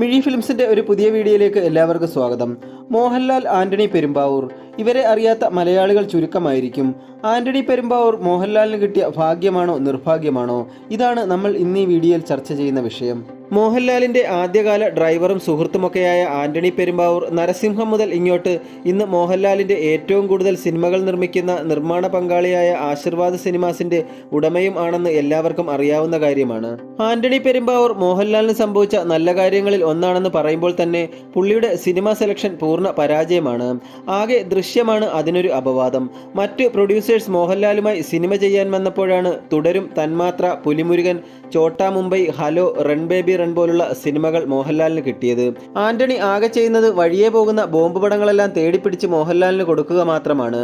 മിഴി ഫിലിംസിന്റെ ഒരു പുതിയ വീഡിയോയിലേക്ക് എല്ലാവർക്കും സ്വാഗതം. മോഹൻലാൽ ആന്റണി പെരുമ്പാവൂർ. ഇവരെ അറിയാത്ത മലയാളികൾ ചുരുക്കമായിരിക്കും. ആന്റണി പെരുമ്പാവൂർ മോഹൻലാലിന് കിട്ടിയ ഭാഗ്യമാണോ നിർഭാഗ്യമാണോ? ഇതാണ് നമ്മൾ ഇന്ന് ഈ വീഡിയോയിൽ ചർച്ച ചെയ്യുന്ന വിഷയം. മോഹൻലാലിന്റെ ആദ്യകാല ഡ്രൈവറും സുഹൃത്തുമൊക്കെയായ ആന്റണി പെരുമ്പാവൂർ നരസിംഹം മുതൽ ഇങ്ങോട്ട് ഇന്ന് മോഹൻലാലിന്റെ ഏറ്റവും കൂടുതൽ സിനിമകൾ നിർമ്മിക്കുന്ന നിർമ്മാണ പങ്കാളിയായ ആശീർവാദ് സിനിമാസിന്റെ ഉടമയും ആണെന്ന് എല്ലാവർക്കും അറിയാവുന്ന കാര്യമാണ്. ആന്റണി പെരുമ്പാവൂർ മോഹൻലാലിന് സംഭവിച്ച നല്ല കാര്യങ്ങളിൽ ഒന്നാണെന്ന് പറയുമ്പോൾ തന്നെ പുള്ളിയുടെ സിനിമ സെലക്ഷൻ പൂർണ പരാജയമാണ്. ആകെ ദൃശ്യമാണ് അതിനൊരു അപവാദം. മറ്റ് പ്രൊഡ്യൂസേഴ്സ് മോഹൻലാലുമായി സിനിമ ചെയ്യാൻ വന്നപ്പോഴാണ് Thudarum Thanmathra Pulimurugan Chotta Mumbai hello run baby run പോലുള്ള സിനിമകൾ മോഹൻലാലിന് കിട്ടിയത്. ആന്റണി ആകെ ചെയ്യുന്നത് വഴിയെ പോകുന്ന ബോംബ് പടങ്ങളെല്ലാം തേടിപ്പിടിച്ച് മോഹൻലാലിന് കൊടുക്കുക മാത്രമാണ്.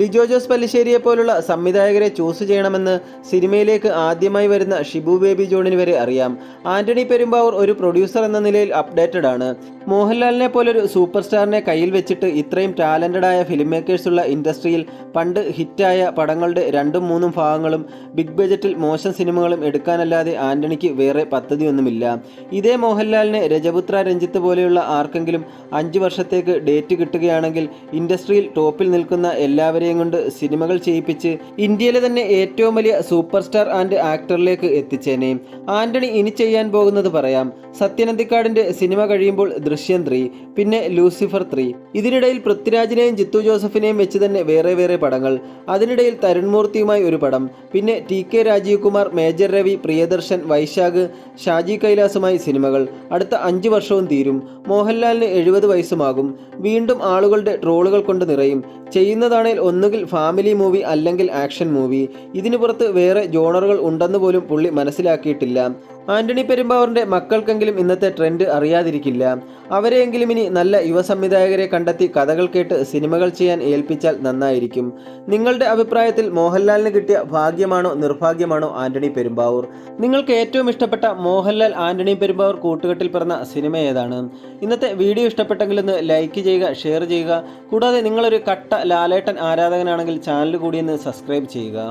ലിജോ ജോസ് പല്ലിശ്ശേരിയെ പോലുള്ള സംവിധായകരെ ചൂസ് ചെയ്യണമെന്ന് സിനിമയിലേക്ക് ആദ്യമായി വരുന്ന ഷിബു ബേബി ജോണിന് വരെ അറിയാം. ആന്റണി പെരുമ്പാവൂർ ഒരു പ്രൊഡ്യൂസർ എന്ന നിലയിൽ അപ്ഡേറ്റഡ് ആണ്. മോഹൻലാലിനെ പോലൊരു സൂപ്പർ സ്റ്റാറിനെ കയ്യിൽ വെച്ചിട്ട് ഇത്രയും ടാലന്റഡ് ആയ ഫിലിം മേക്കേഴ്സ് ഉള്ള ഇൻഡസ്ട്രിയിൽ പണ്ട് ഹിറ്റായ പടങ്ങളുടെ രണ്ടും മൂന്നും ഭാഗങ്ങളും ബിഗ് ബജറ്റിൽ മോശം സിനിമകളും എടുക്കാനല്ലാതെ ആന്റണിക്ക് വേറെ പദ്ധതിയൊന്നുമില്ല. ഇതേ മോഹൻലാലിനെ രജപുത്ര രഞ്ജിത്ത് പോലെയുള്ള ആർക്കെങ്കിലും അഞ്ച് വർഷത്തേക്ക് ഡേറ്റ് കിട്ടുകയാണെങ്കിൽ ഇൻഡസ്ട്രിയിൽ ടോപ്പിൽ നിൽക്കുന്ന എല്ലാവരെയും കൊണ്ട് സിനിമകൾ ചെയ്യിപ്പിച്ച് ഇന്ത്യയിലെ തന്നെ ഏറ്റവും വലിയ സൂപ്പർ സ്റ്റാർ ആൻഡ് ആക്ടറിലേക്ക് എത്തിച്ചേനെ. ആന്റണി ഇനി ചെയ്യാൻ പോകുന്നത് പറയാം. സത്യനന്ദിക്കാടിന്റെ സിനിമ കഴിയുമ്പോൾ ത്രീ പിന്നെ ലൂസിഫർ ത്രീ. ഇതിനിടയിൽ പൃഥ്വിരാജിനെയും ജിത്തു ജോസഫിനെയും വെച്ച് തന്നെ വേറെ വേറെ പടങ്ങൾ. അതിനിടയിൽ തരുൺമൂർത്തിയുമായി ഒരു പടം പിന്നെ T K Rajeev Kumar Major Ravi Priyadarshan Vysakh Shaji കൈലാസുമായി സിനിമകൾ. അടുത്ത അഞ്ചു വർഷവും തീരും. മോഹൻലാലിന് എഴുപത് വയസ്സുമാകും. വീണ്ടും ആളുകളുടെ ട്രോളുകൾ കൊണ്ട് നിറയും. ചെയ്യുന്നതാണേൽ ഒന്നുകിൽ ഫാമിലി മൂവി അല്ലെങ്കിൽ ആക്ഷൻ മൂവി. ഇതിനു പുറത്ത് വേറെ ജോണറുകൾ ഉണ്ടെന്ന് പോലും പുള്ളി മനസ്സിലാക്കിയിട്ടില്ല. ആന്റണി പെരുമ്പാവൂറിന്റെ മക്കൾക്കെങ്കിലും ഇന്നത്തെ ട്രെൻഡ് അറിയാതിരിക്കില്ല. അവരെയെങ്കിലും ഇനി നല്ല യുവ സംവിധായകരെ കണ്ടെത്തി കഥകൾ കേട്ട് സിനിമകൾ ചെയ്യാൻ ഏൽപ്പിച്ചാൽ നന്നായിരിക്കും. നിങ്ങളുടെ അഭിപ്രായത്തിൽ മോഹൻലാലിന് കിട്ടിയ ഭാഗ്യമാണോ നിർഭാഗ്യമാണോ ആന്റണി പെരുമ്പാവൂർ? നിങ്ങൾക്ക് ഏറ്റവും ഇഷ്ടപ്പെട്ട മോഹൻലാൽ ആന്റണി പെരുമ്പാവൂർ കൂട്ടുകെട്ടിൽ പിറന്ന സിനിമ ഏതാണ്? ഇന്നത്തെ വീഡിയോ ഇഷ്ടപ്പെട്ടെങ്കിൽ ഒന്ന് ലൈക്ക് ചെയ്യുക ഷെയർ ചെയ്യുക. കൂടാതെ നിങ്ങളൊരു കട്ട ലാലേട്ടൻ ആരാധകനാണെങ്കിൽ ചാനൽ കൂടി ഒന്ന് സബ്സ്ക്രൈബ് ചെയ്യുക.